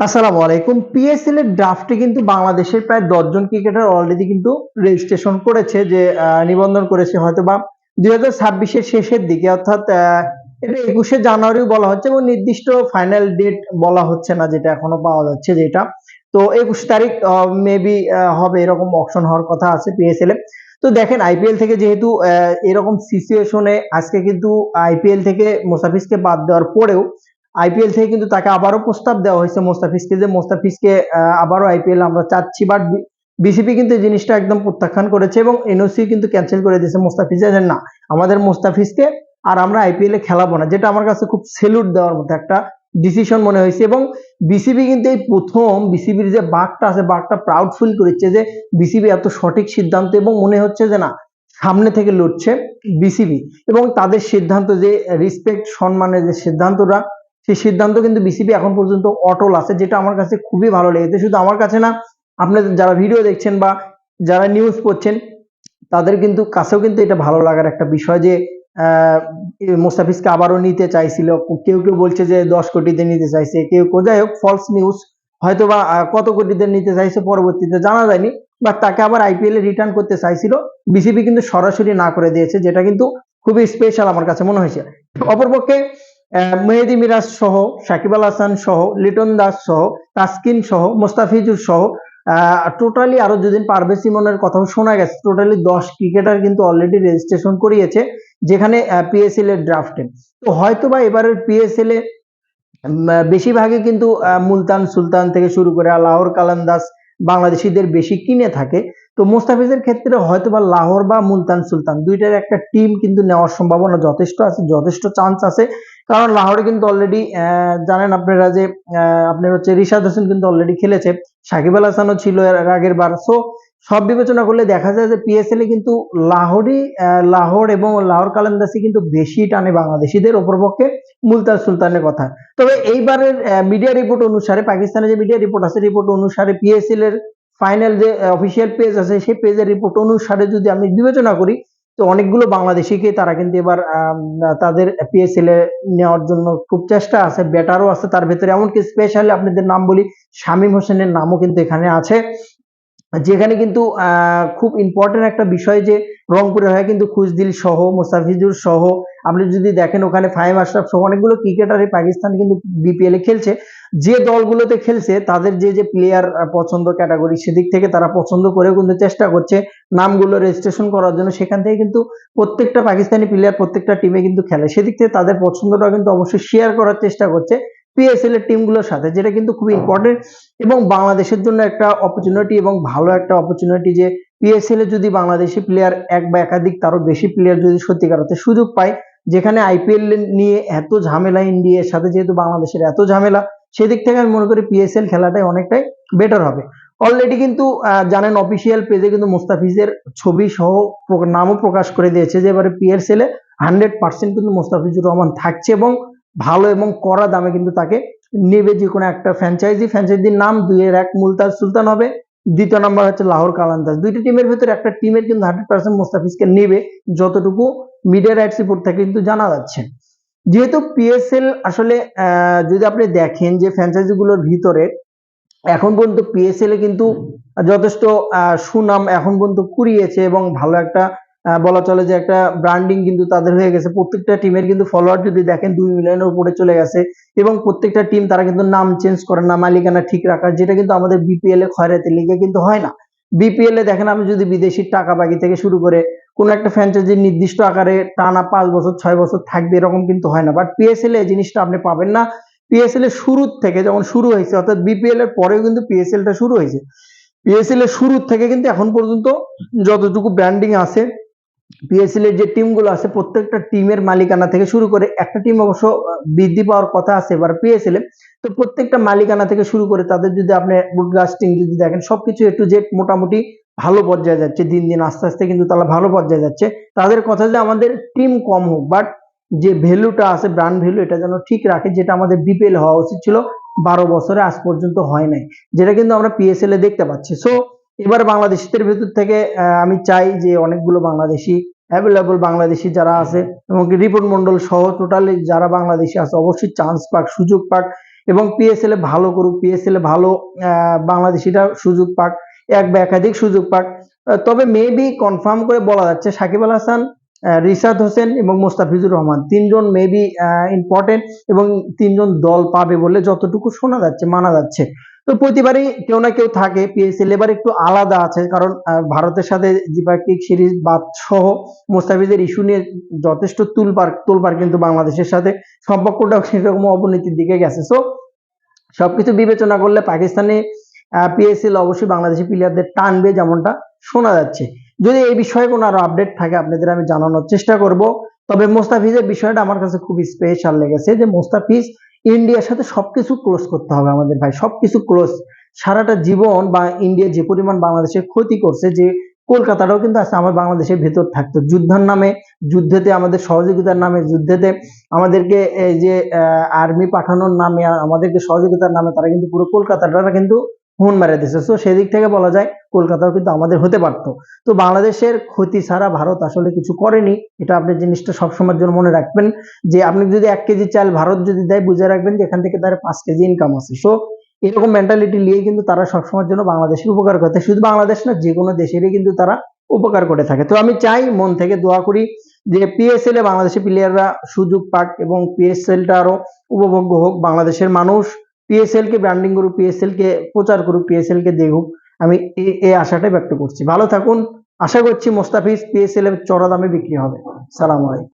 আসসালামু আলাইকুম। পিএসএল এর ড্রাফটে কিন্তু বাংলাদেশের প্রায় দশজন ক্রিকেটার অলরেডি কিন্তু রেজিস্ট্রেশন করেছে যে নিবন্ধন করেছে হয়তো বা দুই হাজার ছাব্বিশের শেষের দিকে। অর্থাৎ এটা একুশে জানুয়ারি বলা হচ্ছে এবং নির্দিষ্ট ফাইনাল ডেট বলা হচ্ছে না যেটা এখনও পাওয়া যাচ্ছে যেটা। তো একুশ তারিখ মেবি হবে এরকম অপশন হওয়ার কথা আছে পিএসএল এ। তো দেখেন আইপিএল থেকে যেহেতু এরকম সিচুয়েশনে আজকে কিন্তু আইপিএল থেকে মোসাফিজকে বাদ দেওয়ার পরেও আইপিএল থেকে কিন্তু তাকে আবারও প্রস্তাব দেওয়া হয়েছে মোস্তাফিজকে যে মোস্তাফিজকে আবারও আইপিএল আমরা চাচ্ছি বাট বিসিবি কিন্তু এই জিনিসটা একদম প্রত্যাখ্যান করেছে এবং এনওসি কিন্তু ক্যান্সেল করে দিয়েছে মোস্তাফিজের না, আমাদের মোস্তাফিজকে আর আমরা আইপিএল এ খেলাবো না, যেটা আমার কাছে খুব সেলুট দেওয়ার মতো একটা ডিসিশন মনে হয়েছে এবং বিসিবি কিন্তু এই প্রথম বিসিবির যে বাঘটা আছে, বাঘটা প্রাউড ফিল করেছে যে বিসিবি এত সঠিক সিদ্ধান্ত এবং মনে হচ্ছে যে না, সামনে থেকে লড়ছে বিসিবি এবং তাদের সিদ্ধান্ত যে রেসপেক্ট সম্মানের যে সিদ্ধান্তটা সেই সিদ্ধান্ত কিন্তু বিসিবি এখন পর্যন্ত অটল আছে, যেটা আমার কাছে খুবই ভালো লেগেছে। শুধু আমার কাছে না, আপনাদের যারা ভিডিও দেখছেন বা যারা নিউজ পড়ছেন তাদের কিন্তু কাছেও কিন্তু এটা ভালো লাগার একটা বিষয় যে মোস্তাফিজকে আবারও নিতে চাইছিল। কেউ কেউ বলছে যে দশ কোটিতে নিতে চাইছে, কেউ কেউ, যাই হোক ফলস নিউজ হয়তো বা কত কোটিতে নিতে চাইছে পরবর্তীতে জানা যায়নি বা তাকে আবার আইপিএল এ রিটার্ন করতে চাইছিল। বিসিবি কিন্তু সরাসরি না করে দিয়েছে, যেটা কিন্তু খুবই স্পেশাল আমার কাছে মনে হয়েছে। অপরপক্ষে মেহেদি মিরাজ সহ, সাকিব আল হাসান সহ, লিটন দাস সহ, তাসকিন সহ মোস্তাফিজুর সহ টোটালি আরও দুদিন পারভেজ ইমনের কথাও শোনা গেছে। টোটালি দশ ক্রিকেটার কিন্তু অলরেডি রেজিস্ট্রেশন করিয়েছে, যেখানে পিএসএল এর ড্রাফটে তো হয়তো বা এবারের পিএসএল এ বেশিরভাগই কিন্তু মুলতান সুলতান থেকে শুরু করে লাহোর কালান্দাস বাংলাদেশিদের বেশি কিনে থাকে। তো মোস্তাফিজের ক্ষেত্রে হয়তো বা লাহোর বা মুলতান সুলতান দুইটার একটা টিম কিন্তু নেওয়ার সম্ভাবনা যথেষ্ট আছে, যথেষ্ট চান্স আছে। কারণ লাহোরে কিন্তু অলরেডি জানেন আপনারা যে আপনার হচ্ছে রিশাদ হোসেন কিন্তু অলরেডি খেলেছে, সাকিব আল হাসানও ছিল এর আগের বার। সো সব বিবেচনা করলে দেখা যায় যে পিএসএল এ কিন্তু লাহোরই লাহোর এবং লাহোর কালান্দাসি কিন্তু বেশি টানে বাংলাদেশিদের অপরপক্ষে মুলতান সুলতানের কথা। তবে এইবারের মিডিয়া রিপোর্ট অনুসারে, পাকিস্তানের যে মিডিয়া রিপোর্ট আছে রিপোর্ট অনুসারে পিএসএল এর ফাইনাল যে অফিসিয়াল পেজ আছে সেই পেজের রিপোর্ট অনুসারে যদি আমি বিবেচনা করি তো অনেকগুলো বাংলাদেশিকে তারা কিন্তু এবার আম, তাদের পিএসএল এ নেওয়ার জন্য খুব চেষ্টা আছে ব্যাটারও আছে তার ভেতরে। এমনকি স্পেশালি আপনাদের নাম বলি শামীম হোসেনের নামও কিন্তু এখানে আছে। যেখানে কিন্তু খুব ইম্পর্টেন্ট একটা বিষয় যে রংপুরের হয় কিন্তু খুশদিল সহ, মোস্তাফিজুর সহ, আপনি যদি দেখেন ওখানে ফাহিম আশরাফ সহ অনেকগুলো এই পাকিস্তান কিন্তু বিপিএল এ খেলছে। যে দলগুলোতে খেলছে, তাদের যে যে প্লেয়ার পছন্দ ক্যাটাগরি সেদিক থেকে তারা পছন্দ করে কিন্তু চেষ্টা করছে নামগুলো রেজিস্ট্রেশন করার জন্য। সেখান থেকে কিন্তু প্রত্যেকটা পাকিস্তানি প্লেয়ার প্রত্যেকটা টিমে কিন্তু খেলে। সেদিক থেকে তাদের পছন্দটা কিন্তু অবশ্যই শেয়ার করার চেষ্টা করছে। পিএসএল এর টিমগুলোর সাথে যেটা কিন্তু খুব ইম্পর্টেন্ট এবং বাংলাদেশের জন্য একটা অপরচুনিটি এবং ভালো একটা অপরচুনিটি যে পিএসএল এ যদি বাংলাদেশি প্লেয়ার এক বা একাধিক তারও বেশি প্লেয়ার যদি সত্যিকার অর্থে সুযোগ পায় যেখানে আইপিএল নিয়ে এত ঝামেলা ইন্ডিয়ার সাথে যেহেতু বাংলাদেশের এত ঝামেলা সেদিক থেকে আমি মনে করি পিএসএল খেলাটাই অনেকটাই বেটার হবে। অলরেডি কিন্তু আহ, জানেন অফিসিয়াল পেজে কিন্তু মুস্তাফিজের ছবি সহ নামও প্রকাশ করে দিয়েছে যে এবারে পিএসএল এ হান্ড্রেড পার্সেন্ট কিন্তু মুস্তাফিজুর রহমান থাকছে এবং ভালো এবং কড়া দামে কিন্তু তাকে নেবে যে কোনো একটা ফ্র্যাঞ্চাইজি ফ্র্যাঞ্চাইজির নাম দুইয়ের এক মুলতাজ সুলতান হবে। দ্বিতীয় নাম্বার হচ্ছে লাহোর কালান্দাজ। দুইটি টিমের ভিতরে একটা টিমের কিন্তু হান্ড্রেড পার্সেন্ট মুস্তাফিজকে নেবে, যতটুকু মিডিয়া রাইটস রিপোর্ট থেকে কিন্তু জানা যাচ্ছে। যেহেতু পিএসএল আসলে যদি আপনি দেখেন যে ফ্র্যাঞ্চাইজি গুলোর ভিতরে এখন পর্যন্ত পিএসএল এ কিন্তু যথেষ্ট সুনাম এখন পর্যন্ত কুড়িয়েছে এবং ভালো একটা বলা চলে যে একটা ব্র্যান্ডিং কিন্তু তাদের হয়ে গেছে। প্রত্যেকটা টিমের কিন্তু ফলোয়ার যদি দেখেন, দুই মিলিয়নের উপরে চলে গেছে এবং প্রত্যেকটা টিম তারা কিন্তু নাম চেঞ্জ করে, না মালিকানা ঠিক রাখার, যেটা কিন্তু আমাদের বিপিএল এ খয়রাতি লিগে কিন্তু হয় না। বিপিএল এ দেখেন, আমি যদি বিদেশি টাকা বাকি থেকে শুরু করে কোন একটা ফ্র্যাঞ্চাইজি নির্দিষ্ট আকারে টানা পাঁচ বছর, ছয় বছর থাকবে, এরকম কিন্তু হয় না। বাট পিএসএল এ জিনিসটা আপনি পাবেন না। পিএসএল এর শুরুর থেকে যখন শুরু হয়েছে, অর্থাৎ বিপিএল এর পরেও কিন্তু পিএসএল টা শুরু হয়েছে। পিএসএল এর শুরুর থেকে কিন্তু এখন পর্যন্ত যতটুকু ব্র্যান্ডিং আছে পিএসএল এর যে টিমগুলো আছে, প্রত্যেকটা টিমের মালিকানা থেকে শুরু করে একটা টিম অবশ্য বৃদ্ধি পাওয়ার কথা আছে এবার পিএসএল এ। তো প্রত্যেকটা মালিকানা থেকে শুরু করে তাদের যদি আপনি ব্রডকাস্টিং যদি দেখেন, সবকিছু একটু জেড মোটামুটি ভালো পর্যায়ে যাচ্ছে, দিন দিন আস্তে আস্তে কিন্তু তারা ভালো পর্যায়ে যাচ্ছে। তাদের কথা যে আমাদের টিম কম হোক বাট যে ভ্যালুটা আছে ব্র্যান্ড ভ্যালু এটা যেন ঠিক রাখে, যেটা আমাদের বিপিএল হওয়া উচিত ছিল, বারো বছরে আজ পর্যন্ত হয় নাই, যেটা কিন্তু আমরা পিএসএল এ দেখতে পাচ্ছি। সো এবার বাংলাদেশিদের ভেতর থেকে আমি চাই যে অনেকগুলো বাংলাদেশি অ্যাভেলেবল বাংলাদেশি যারা আছে এবং রিপোর্ট মন্ডল সহ টোটালি যারা বাংলাদেশি আছে অবশ্যই চান্স পাক সুযোগ পাক এবং পিএসএল এ ভালো করুক পিএসএল এ ভালো আহ, বাংলাদেশিরা সুযোগ পাক এক বা একাধিক সুযোগ পাক। তবে মেবি কনফার্ম করে বলা যাচ্ছে সাকিব আল হাসান রিশাদ হোসেন এবং মোস্তাফিজুর রহমান। তিনজন মেবি ইম্পর্টেন্ট এবং তিনজন দল পাবে বলে যতটুকু শোনা যাচ্ছে মানা যাচ্ছে। তো প্রতিবারই কেউ না কেউ থাকে পিএসএল এবার একটু আলাদা আছে, কারণ ভারতের সাথে দ্বিপাক্ষিক সিরিজ বাদ সহ মোস্তাফিজের ইস্যু নিয়ে যথেষ্ট তুলপার তোলপার কিন্তু বাংলাদেশের সাথে সম্পর্কটাও সেরকম অবনতির দিকে গেছে। সো সবকিছু বিবেচনা করলে পাকিস্তানে পিএসএল অবশ্যই বাংলাদেশি প্লেয়ারদের টানবে যেমনটা শোনা যাচ্ছে। যদি এই বিষয়ে কোনো আরও আপডেট থাকে, আপনাদের আমি জানানোর চেষ্টা করব। তবে মোস্তাফিজের বিষয়টা আমার কাছে খুব স্পেশাল লেগেছে যে মোস্তাফিজ ইন্ডিয়ার সাথে সবকিছু ক্লোজ করতে হবে আমাদের ভাই। সবকিছু ক্লোজ সারাটা জীবন বা ইন্ডিয়া যে পরিমাণ বাংলাদেশের ক্ষতি করছে, যে কলকাতাটাও কিন্তু আছে, আমার বাংলাদেশের ভেতর থাকতো। যুদ্ধের নামে, যুদ্ধেতে আমাদের সহযোগিতার নামে, যুদ্ধেতে আমাদেরকে এই যে আর্মি পাঠানোর নামে, আমাদেরকে সহযোগিতার নামে, তারা কিন্তু পুরো কলকাতাটা কিন্তু হুন মেরে দিচ্ছে তো সেদিক থেকে বলা যায় কলকাতাও কিন্তু আমাদের হতে পারতো। তো বাংলাদেশের ক্ষতি ছাড়া ভারত আসলে কিছু করেনি। এটা আপনি জিনিসটা সবসময়ের জন্য মনে রাখবেন যে, আপনি যদি এক কেজি চাল ভারত যদি দেয়, বুঝে রাখবেন যে, এখান থেকে তার পাঁচ কেজি ইনকাম আছে। সো এরকম মেন্টালিটি নিয়ে কিন্তু তারা সবসময়ের জন্য বাংলাদেশের উপকার করতে। শুধু বাংলাদেশ না, যে কোনো দেশেরই কিন্তু তারা উপকার করে থাকে। তো আমি চাই, মন থেকে দোয়া করি যে পিএসএল এ বাংলাদেশি প্লেয়াররা সুযোগ পাক এবং পিএসএলটা আরও উপভোগ্য হোক। বাংলাদেশের মানুষ পিএসএল কে ব্র্যান্ডিং করুক পিএসএল কে প্রচার করুক পিএসএল কে দেখুক, আমি এই আশাটাই ব্যক্ত করছি। ভালো থাকুন। আশা করছি মোস্তাফিজ পিএসএল এর চড়া দামে বিক্রি হবে। সালাম আলাইকুম।